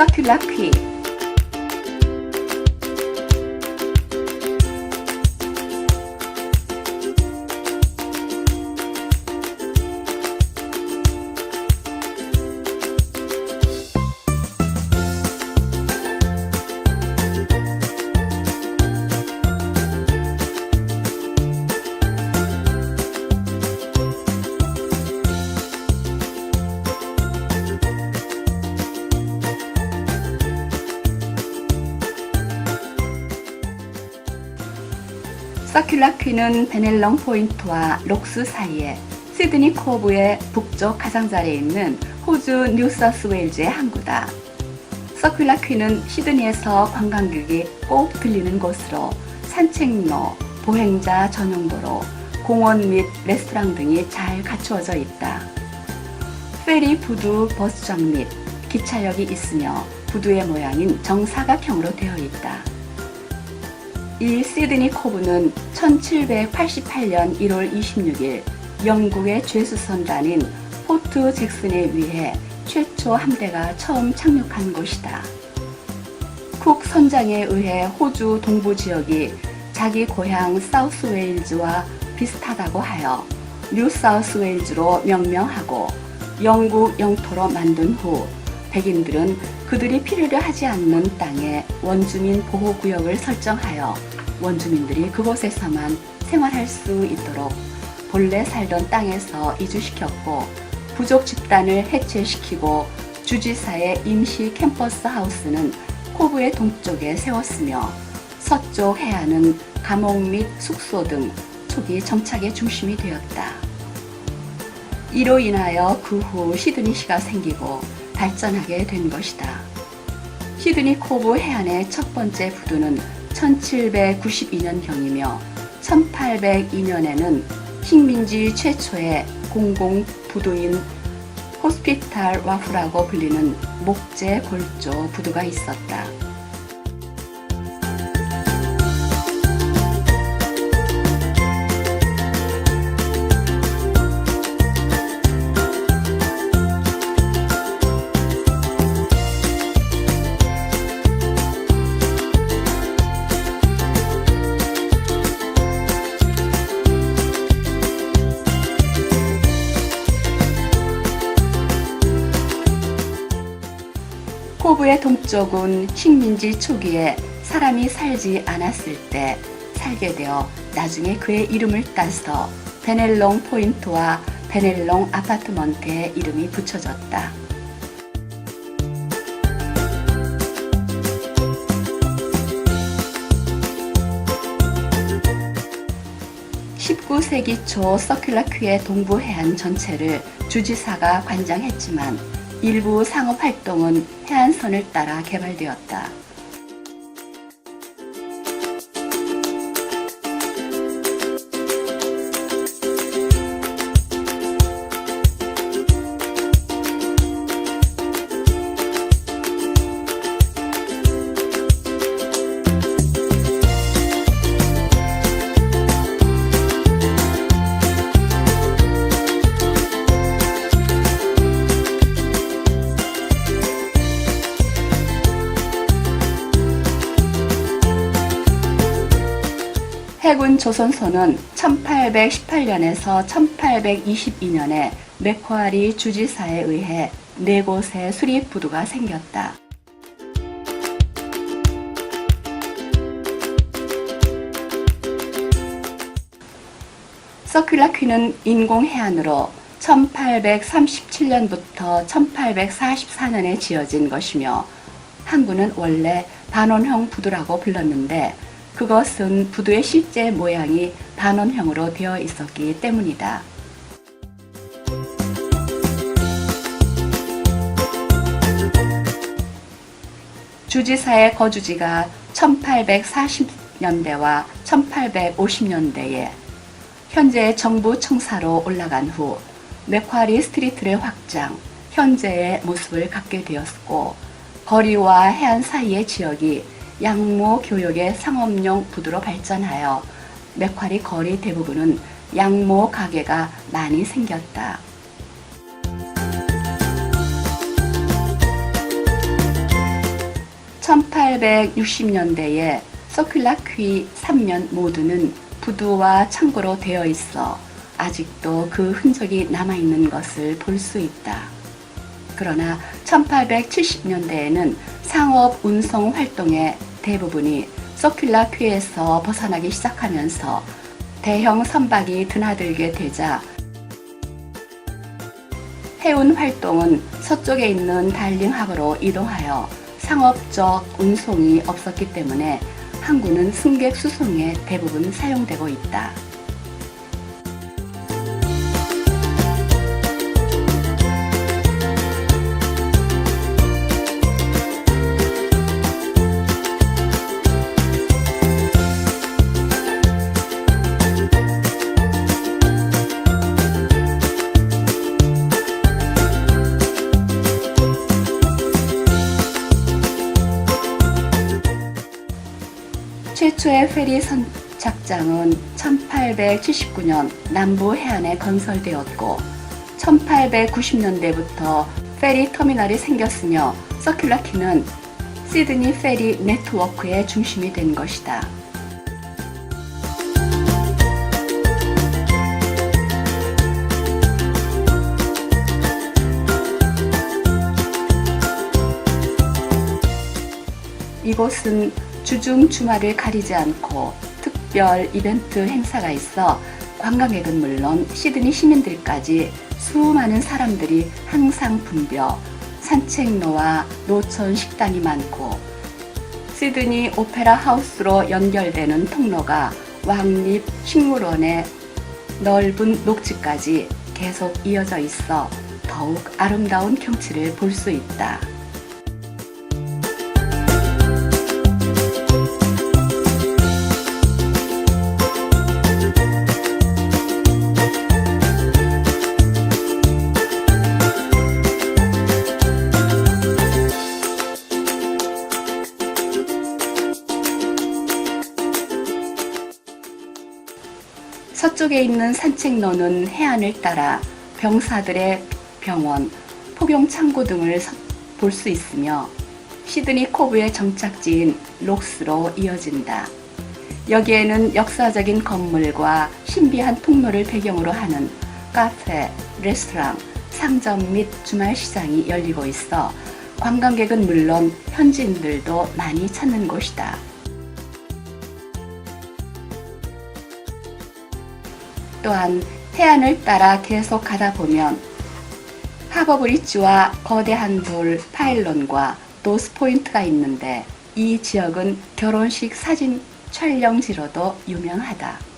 서큘 서큘라 퀴는 베넬렁 포인트와 록스 사이에 시드니 코브의 북쪽 가장자리에 있는 호주 뉴사스웨일즈의 항구다. 서큘라 퀴는 시드니에서 관광객이 꼭 들리는 곳으로 산책로, 보행자 전용도로, 공원 및 레스토랑 등이 잘 갖추어져 있다. 페리 부두 버스정 및 기차역이 있으며 부두의 모양인 정사각형으로 되어 있다. 이 시드니 코브는 1788년 1월 26일 영국의 죄수선단인 포트 잭슨에 의해 최초 함대가 처음 착륙한 곳이다. 쿡 선장에 의해 호주 동부 지역이 자기 고향 사우스웨일즈와 비슷하다고 하여 뉴 사우스웨일즈로 명명하고 영국 영토로 만든 후 백인들은 그들이 필요로 하지 않는 땅에 원주민 보호구역을 설정하여 원주민들이 그곳에서만 생활할 수 있도록 본래 살던 땅에서 이주시켰고 부족 집단을 해체시키고 주지사의 임시 캠퍼스 하우스는 코브의 동쪽에 세웠으며 서쪽 해안은 감옥 및 숙소 등 초기 정착의 중심이 되었다. 이로 인하여 그 후 시드니시가 생기고 발전하게 된 것이다. 시드니 코브 해안의 첫 번째 부두는 1792년경이며 1802년에는 식민지 최초의 공공 부두인 호스피탈 와프라고 불리는 목재 골조 부두가 있었다. 동쪽은 식민지 초기에 사람이 살지 않았을 때 살게 되어 나중에 그의 이름을 따서 베넬롱 포인트와 베넬롱 아파트먼트의 이름이 붙여졌다. 19세기 초 서큘라 퀴의 동부 해안 전체를 주지사가 관장했지만 일부 상업 활동은 해안선을 따라 개발되었다. 해군 조선소는 1818년에서 1822년에 맥쿼리 주지사에 의해 네 곳의 수립 부두가 생겼다. 서큘라 퀴는 인공 해안으로 1837년부터 1844년에 지어진 것이며 항구는 원래 반원형 부두라고 불렀는데 그것은 부두의 실제 모양이 반원형으로 되어 있었기 때문이다. 주지사의 거주지가 1840년대와 1850년대에 현재 정부 청사로 올라간 후 맥화리 스트리트의 확장, 현재의 모습을 갖게 되었고 거리와 해안 사이의 지역이 양모 교역의 상업용 부두로 발전하여 맥화리 거리 대부분은 양모 가게가 많이 생겼다. 1860년대에 서큘라퀴 3면 모두는 부두와 창고로 되어 있어 아직도 그 흔적이 남아있는 것을 볼 수 있다. 그러나 1870년대에는 상업 운송 활동의 대부분이 서큘라퀴에서 벗어나기 시작하면서 대형 선박이 드나들게 되자 해운 활동은 서쪽에 있는 달링하버로 이동하여 상업적 운송이 없었기 때문에 항구는 승객 수송에 대부분 사용되고 있다. 최초의 페리 선착장은 1879년 남부 해안에 건설되었고 1890년대부터 페리 터미널이 생겼으며 서큘라키는 시드니 페리 네트워크의 중심이 된 것이다. 이곳은 주중 주말을 가리지 않고 특별 이벤트 행사가 있어 관광객은 물론 시드니 시민들까지 수많은 사람들이 항상 붐벼 산책로와 노천 식당이 많고 시드니 오페라 하우스로 연결되는 통로가 왕립 식물원의 넓은 녹지까지 계속 이어져 있어 더욱 아름다운 경치를 볼 수 있다. 서쪽에 있는 산책로는 해안을 따라 병사들의 병원, 포경 창고 등을 볼 수 있으며 시드니 코브의 정착지인 록스로 이어진다. 여기에는 역사적인 건물과 신비한 통로를 배경으로 하는 카페, 레스토랑, 상점 및 주말 시장이 열리고 있어 관광객은 물론 현지인들도 많이 찾는 곳이다. 또한 해안을 따라 계속 가다 보면 하버 브릿지와 거대한 돌 파일론과 노스 포인트가 있는데 이 지역은 결혼식 사진 촬영지로도 유명하다.